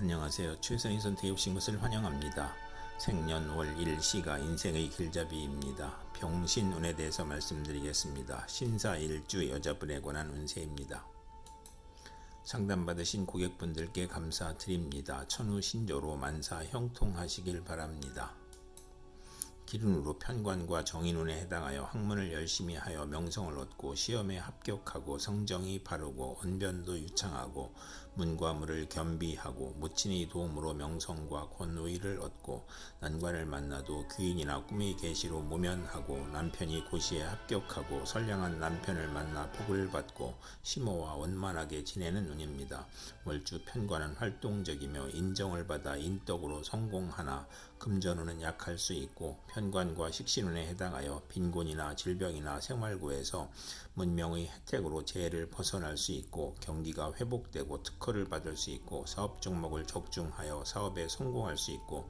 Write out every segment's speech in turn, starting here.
안녕하세요. 최선희 선택해 오신 것을 환영합니다. 생년월 일시가 인생의 길잡이입니다. 병신운에 대해서 말씀드리겠습니다. 신사일주 여자분에 관한 운세입니다. 상담받으신 고객분들께 감사드립니다. 천우신조로 만사 형통하시길 바랍니다. 기run으로 편관과 정인운에 해당하여 학문을 열심히 하여 명성을 얻고 시험에 합격하고 성정이 바르고 언변도 유창하고 문과 무를 겸비하고 무친의 도움으로 명성과 권위를 얻고 난관을 만나도 귀인이나 꿈의 계시로 모면하고 남편이 고시에 합격하고 선량한 남편을 만나 복을 받고 심호와 원만하게 지내는 운입니다. 월주 편관은 활동적이며 인정을 받아 인덕으로 성공하나 금전운은 약할 수 있고 편 관과 식신운에 해당하여 빈곤이나 질병이나 생활구에서 문명의 혜택으로 재해를 벗어날 수 있고 경기가 회복되고 특허를 받을 수 있고 사업 종목을 적중하여 사업에 성공할 수 있고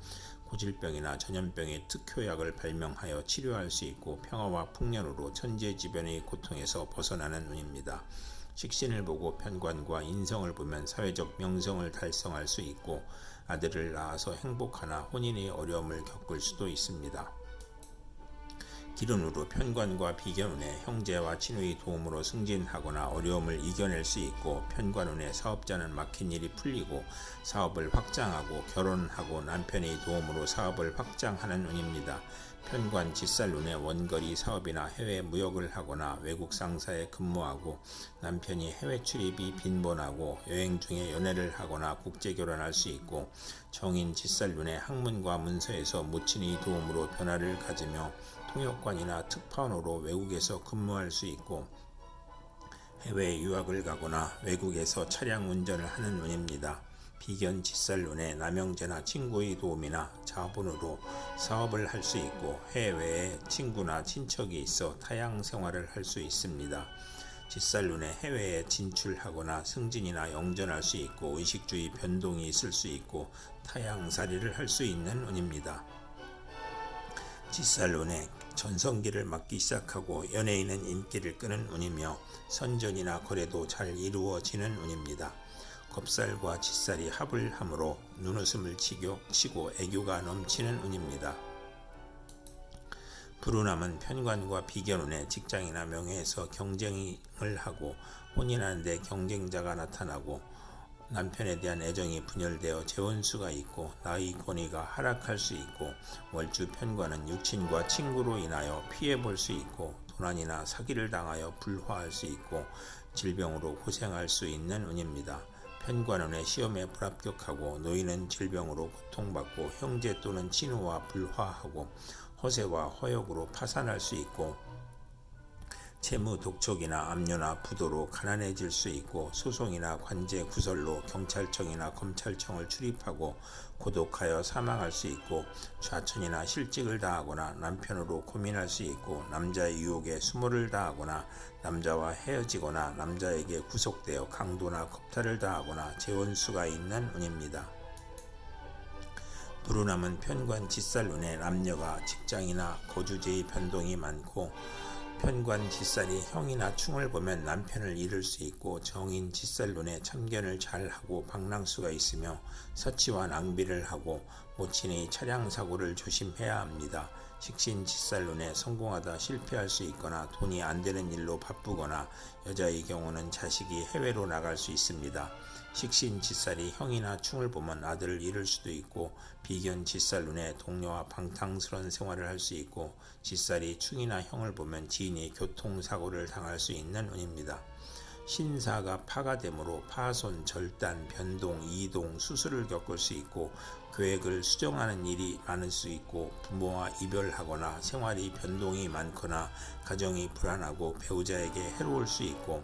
고질병이나 전염병의 특효약을 발명하여 치료할 수 있고 평화와 풍년으로 천재지변의 고통에서 벗어나는 운입니다. 식신을 보고 편관과 인성을 보면 사회적 명성을 달성할 수 있고 아들을 낳아서 행복하나 혼인의 어려움을 겪을 수도 있습니다. 기run으로 편관과 비견운에 형제와 친우의 도움으로 승진하거나 어려움을 이겨낼 수 있고 편관운에 사업자는 막힌 일이 풀리고 사업을 확장하고 결혼하고 남편의 도움으로 사업을 확장하는 운입니다. 편관 지살운에 원거리 사업이나 해외 무역을 하거나 외국 상사에 근무하고 남편이 해외 출입이 빈번하고 여행 중에 연애를 하거나 국제 결혼할 수 있고 정인 지살운에 학문과 문서에서 무친의 도움으로 변화를 가지며 통역관이나 특파원으로 외국에서 근무할 수 있고 해외 유학을 가거나 외국에서 차량 운전을 하는 운입니다. 비견 직살론에 남형제나 친구의 도움이나 자본으로 사업을 할 수 있고 해외에 친구나 친척이 있어 타양 생활을 할 수 있습니다. 직살론에 해외에 진출하거나 승진이나 영전할 수 있고 의식주의 변동이 있을 수 있고 타양살이를 할 수 있는 운입니다. 지살론에 전성기를 맞기 시작하고 연예인은 인기를 끄는 운이며 선전이나 거래도 잘 이루어지는 운입니다. 겁살과 짓살이 합을 함으로 눈웃음을 치고, 치고 애교가 넘치는 운입니다. 불운함은 편관과 비견운에 직장이나 명예에서 경쟁을 하고 혼인하는데 경쟁자가 나타나고 남편에 대한 애정이 분열되어 재혼수가 있고 나의 권위가 하락할 수 있고 월주 편관은 육친과 친구로 인하여 피해 볼 수 있고 도난이나 사기를 당하여 불화할 수 있고 질병으로 고생할 수 있는 운입니다. 편관원의 시험에 불합격하고 노인은 질병으로 고통받고 형제 또는 친우와 불화하고 허세와 허역으로 파산할 수 있고 채무 독촉이나 압류나 부도로 가난해질 수 있고 소송이나 관제 구설로 경찰청이나 검찰청을 출입하고 고독하여 사망할 수 있고 좌천이나 실직을 당하거나 남편으로 고민할 수 있고 남자의 유혹에 수모를 당하거나 남자와 헤어지거나 남자에게 구속되어 강도나 겁탈을 당하거나 재혼수가 있는 운입니다. 불운함은 편관 짓살운에 남녀가 직장이나 거주지의 변동이 많고 편관 짓살이 형이나 충을 보면 남편을 잃을 수 있고 정인 짓살론에 참견을 잘하고 방랑수가 있으며 서치와 낭비를 하고 모친의 차량 사고를 조심해야 합니다. 식신 짓살론에 성공하다 실패할 수 있거나 돈이 안 되는 일로 바쁘거나 여자의 경우는 자식이 해외로 나갈 수 있습니다. 식신 짓살이 형이나 충을 보면 아들을 잃을 수도 있고 비견 짓살 눈에 동료와 방탕스러운 생활을 할 수 있고 짓살이 충이나 형을 보면 지인이 교통사고를 당할 수 있는 운입니다. 신사가 파가됨으로 파손, 절단, 변동, 이동, 수술을 겪을 수 있고 계획을 수정하는 일이 많을 수 있고 부모와 이별하거나 생활이 변동이 많거나 가정이 불안하고 배우자에게 해로울 수 있고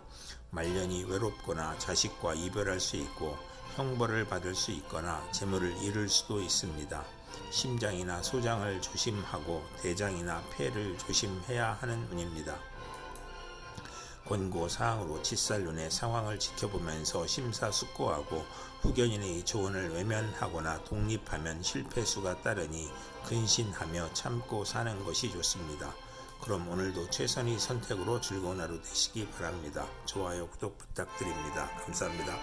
말년이 외롭거나 자식과 이별할 수 있고 형벌을 받을 수 있거나 재물을 잃을 수도 있습니다. 심장이나 소장을 조심하고 대장이나 폐를 조심해야 하는 운입니다. 권고 사항으로 칫살눈의 상황을 지켜보면서 심사숙고하고 후견인의 조언을 외면하거나 독립하면 실패수가 따르니 근신하며 참고 사는 것이 좋습니다. 그럼 오늘도 최선의 선택으로 즐거운 하루 되시기 바랍니다. 좋아요, 구독 부탁드립니다. 감사합니다.